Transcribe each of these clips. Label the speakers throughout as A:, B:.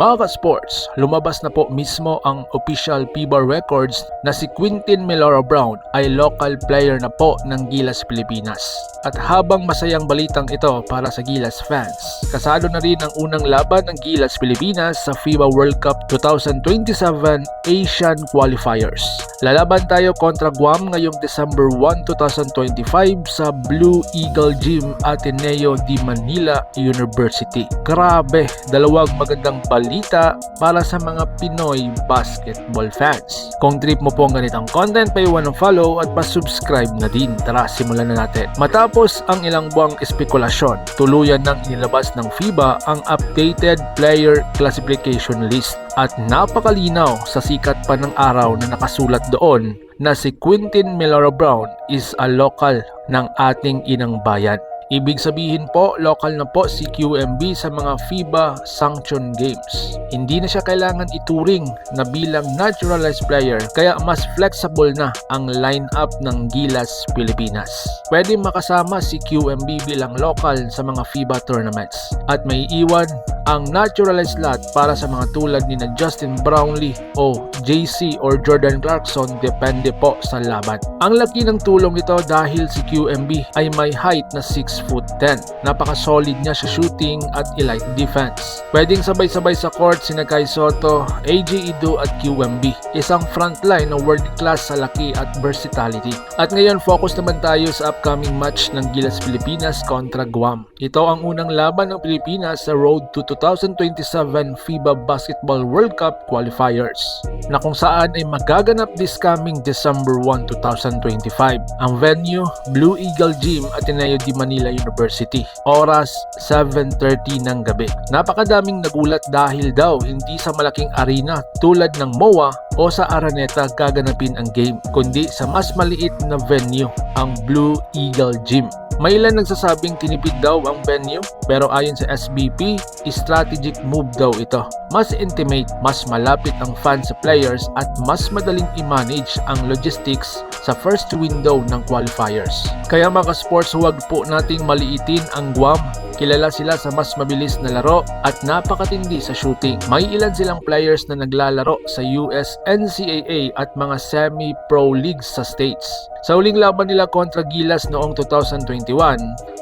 A: Mga ka-sports, lumabas na po mismo ang official FIBA records na si Quintin Melora Brown ay local player na po ng Gilas Pilipinas. At habang masayang balitang ito para sa Gilas fans, kasado na rin ang unang laban ng Gilas Pilipinas sa FIBA World Cup 2027 Asian Qualifiers. Lalaban tayo kontra Guam ngayong December 1, 2025 sa Blue Eagle Gym Ateneo de Manila University. Grabe, dalawang magandang balita para sa mga Pinoy basketball fans. Kung trip mo po ang ganitong content, paiwan ng follow at pa-subscribe na din. Tara, simulan na natin. Matapos ang ilang buwang espekulasyon, tuluyan ng inilabas ng FIBA ang updated player classification list at napakalinaw sa sikat pa ng araw na nakasulat doon na si Quintin Melora Brown is a local ng ating inang bayan. Ibig sabihin po, local na po si QMB sa mga FIBA Sanction Games. Hindi na siya kailangan ituring na bilang naturalized player kaya mas flexible na ang lineup ng Gilas Pilipinas. Pwede makasama si QMB bilang local sa mga FIBA tournaments at may iwan ang naturalized slot para sa mga tulad ni na Justin Brownlee o JC or Jordan Clarkson depende po sa laban. Ang laki ng tulong ito dahil si QMB ay may height na 6 foot 10. Napaka-solid niya sa shooting at elite defense. Pwedeng sabay-sabay sa court sina Kai Soto, AJ Ido at QMB. Isang frontline na world class sa laki at versatility. At ngayon focus naman tayo sa upcoming match ng Gilas Pilipinas kontra Guam. Ito ang unang laban ng Pilipinas sa road to 2027 FIBA Basketball World Cup qualifiers na kung saan ay magaganap this coming December 1, 2025. Ang venue, Blue Eagle Gym, Ateneo de Manila University. Oras, 7.30 ng gabi. Napakadaming nagulat dahil daw hindi sa malaking arena tulad ng MOA o sa Araneta gaganapin ang game, kundi sa mas maliit na venue, ang Blue Eagle Gym. May ilan nagsasabing tinipid daw ang venue pero ayon sa SBP, strategic move daw ito. Mas intimate, mas malapit ang fans sa players at mas madaling i-manage ang logistics sa first window ng qualifiers. Kaya mga sports huwag po nating maliitin ang Guam Kilala sila sa mas mabilis na laro at napakatindi sa shooting. May ilan silang players na naglalaro sa US NCAA at mga semi-pro leagues sa states. Sa huling laban nila kontra Gilas noong 2021,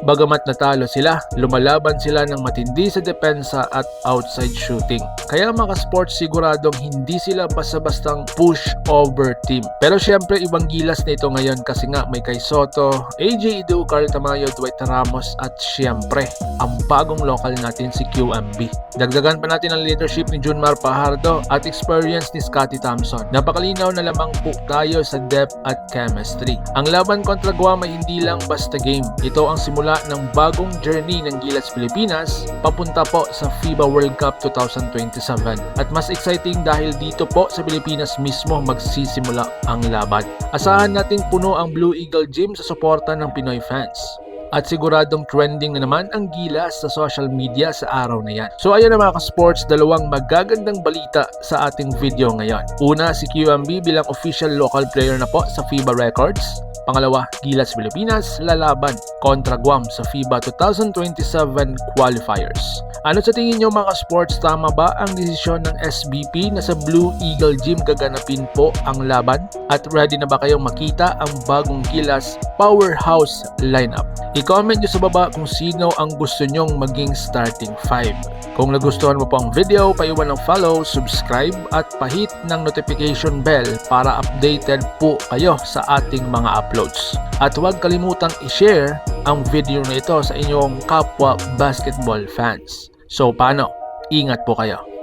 A: bagamat natalo sila, lumalaban sila ng matindi sa depensa at outside shooting. Kaya mga sports siguradong hindi sila basta-bastang push over team. Pero syempre ibang Gilas na ito ngayon kasi nga may kay Soto, AJ Ido, Carl Tamayo, Dwight Ramos at syempre ang bagong local natin si QMB. Dagdagan pa natin ang leadership ni Junmar Pajardo at experience ni Scotty Thompson. Napakalinaw na lamang po tayo sa depth at chemistry. Ang laban kontra Guam ay hindi lang basta game. Ito ang simula ng bagong journey ng Gilas Pilipinas papunta po sa FIBA World Cup 2027. At mas exciting dahil dito po sa Pilipinas mismo magsisimula ang laban. Asahan nating puno ang Blue Eagle Gym sa suporta ng Pinoy fans. At siguradong trending na naman ang gilas sa social media sa araw na yan. So ayan na mga ka-sports, dalawang magagandang balita sa ating video ngayon. Una, si QMB bilang official local player na po sa FIBA Records. Pangalawa, Gilas Pilipinas lalaban kontra Guam sa FIBA 2027 qualifiers. Ano sa tingin nyo mga sports, tama ba ang desisyon ng SBP na sa Blue Eagle Gym gaganapin po ang laban? At ready na ba kayong makita ang bagong Gilas Powerhouse lineup? I-comment nyo sa baba kung sino ang gusto nyong maging starting 5. Kung nagustuhan mo po ang video, paiwan ng follow, subscribe at pahit ng notification bell para updated po kayo sa ating mga uploads. At huwag kalimutang i-share ang video na ito sa inyong kapwa basketball fans. So paano? Ingat po kayo.